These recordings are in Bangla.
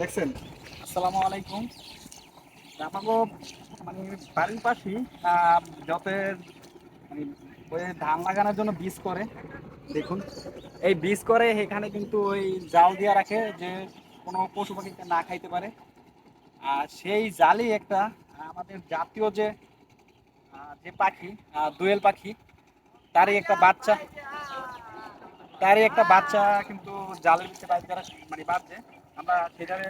দেখছেন? আসসালামু আলাইকুম। আমাকে মানে বাড়ির পাশে যতের মানে ওই ধান লাগানোর জন্য বীজ করে, দেখুন। এই বীজ করে এখানে কিন্তু ওই জাল দিয়ে রাখে যে কোনো পশু পাখিকে না খাইতে পারে। আর সেই জালি একটা, আমাদের জাতীয় যে যে পাখি দোয়েল পাখি, তারই একটা বাচ্চা। তারই একটা বাচ্চা কিন্তু জালের ভিতরে মানে বাঁধছে। আমরা সেটারে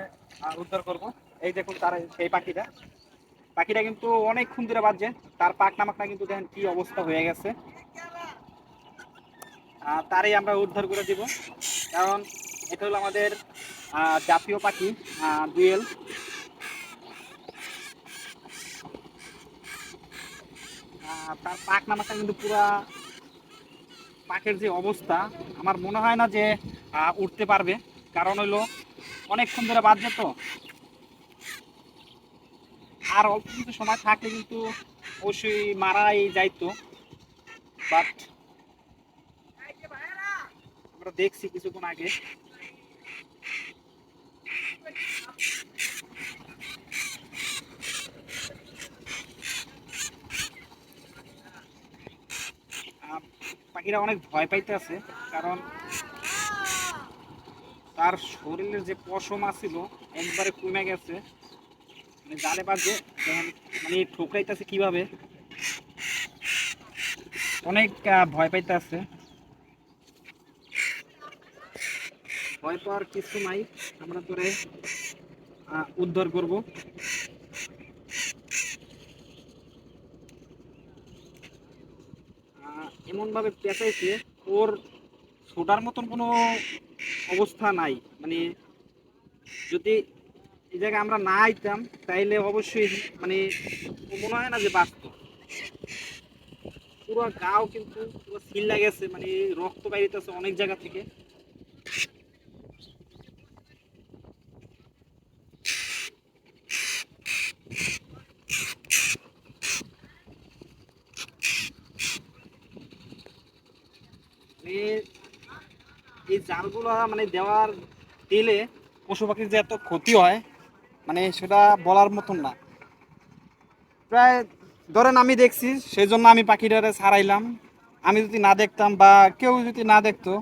উদ্ধার করব। এই দেখুন তার, সেই পাখিটা। পাখিটা কিন্তু অনেকক্ষণ ধরে বাজছে। তার পাকনা মাকনা কিন্তু দেখেন কি অবস্থা হয়ে গেছে। তারই আমরা উদ্ধার করে দিব। কারণ এটা হলো আমাদের জাতীয় পাখি দুয়েল। তার পাক মাকনা কিন্তু পুরা পাখির যে অবস্থা, আমার মনে হয় না যে উঠতে পারবে। কারণ হইল অনেকক্ষণ ধরে বাদ তো। আর অল্প কিছু সময় থাকলে কিন্তু অবশ্যই মারাই যাইতো। বাট আমরা দেখছি কিছুক্ষণ আগে। পাখিরা অনেক ভয় পাইতে আছে কারণ তার শরীরের যে পশম আছিল, একবারে কমে গেছে। মানে জালে বাজে মানে ঠোকরাইতেছে কীভাবে, অনেক ভয় পাইতে আছে ভয় পাওয়ার কিছু নাই, আমরা তোরে উদ্ধার করব। এমন ভাবে পেঁচাইছে, ওর ছোটার মতন কোনো অবস্থা নাই। মানে যদি এই জায়গায় আমরা না আইতাম, তাইলে অবশ্যই মানে মনে হয় না যে বাঁচত। পুরো গাও কিন্তু পুরো সিল গেছে মানে রক্ত বাইরেতেছে অনেক জায়গা থেকে। মানে এই জালগুলো মানে দেওয়ার দিলে পশু পাখির যে এত ক্ষতি হয় মানে সেটা বলার মতন না। প্রায় ধরেন আমি দেখছি সেই জন্য আমি পাখিটারে ছাড়াইলাম আমি যদি না দেখতাম বা কেউ যদি না দেখতো,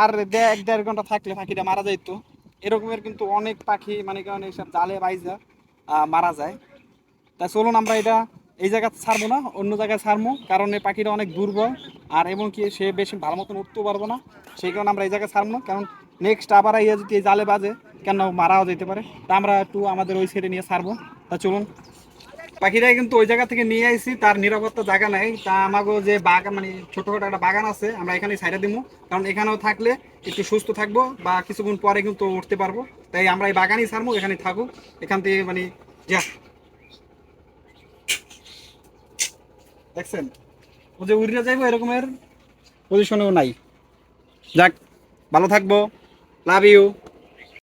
আর এক দেড় ঘণ্টা থাকলে পাখিটা মারা যাইতো। এরকমের কিন্তু অনেক পাখি মানে কারণ এইসব জালে বাইজা মারা যায়। তা চলুন আমরা এটা এই জায়গা ছাড়বো না, অন্য জায়গায় ছাড়বো, কারণ এই পাখিটা অনেক দুর্বল, আর এবং কি সে বেশি ভালো মতন উঠতেও পারব না, সেই কারণে আমরা এই জায়গায় ছাড়বো না, কারণ নেক্সট আবার ইয়ে যদি এই জালে বাজে, কেন মারাও যেতে পারে? তা আমরা একটু আমাদের ওই সাইডে নিয়ে ছাড়বো। তা চলুন। পাখিটা কিন্তু ওই জায়গা থেকে নিয়ে আইছি, তার নিরাপত্তা জায়গা নাই। তা আমাকে যে বাগান মানে ছোটখাটো একটা বাগান আছে, আমরা এখানে সাইডে দিব কারণ এখানেও থাকলে একটু সুস্থ থাকব, বা কিছুক্ষণ পরে কিন্তু উঠতে পারব। তাই আমরা এই বাগানই ছাড়বো এখানে থাকুক। এখান থেকে মানে যা। দেখছেন? ও যে উড়িয়ে যাইবো এরকমের পজিশনেও নাই। যাক ভালো থাকব। Love you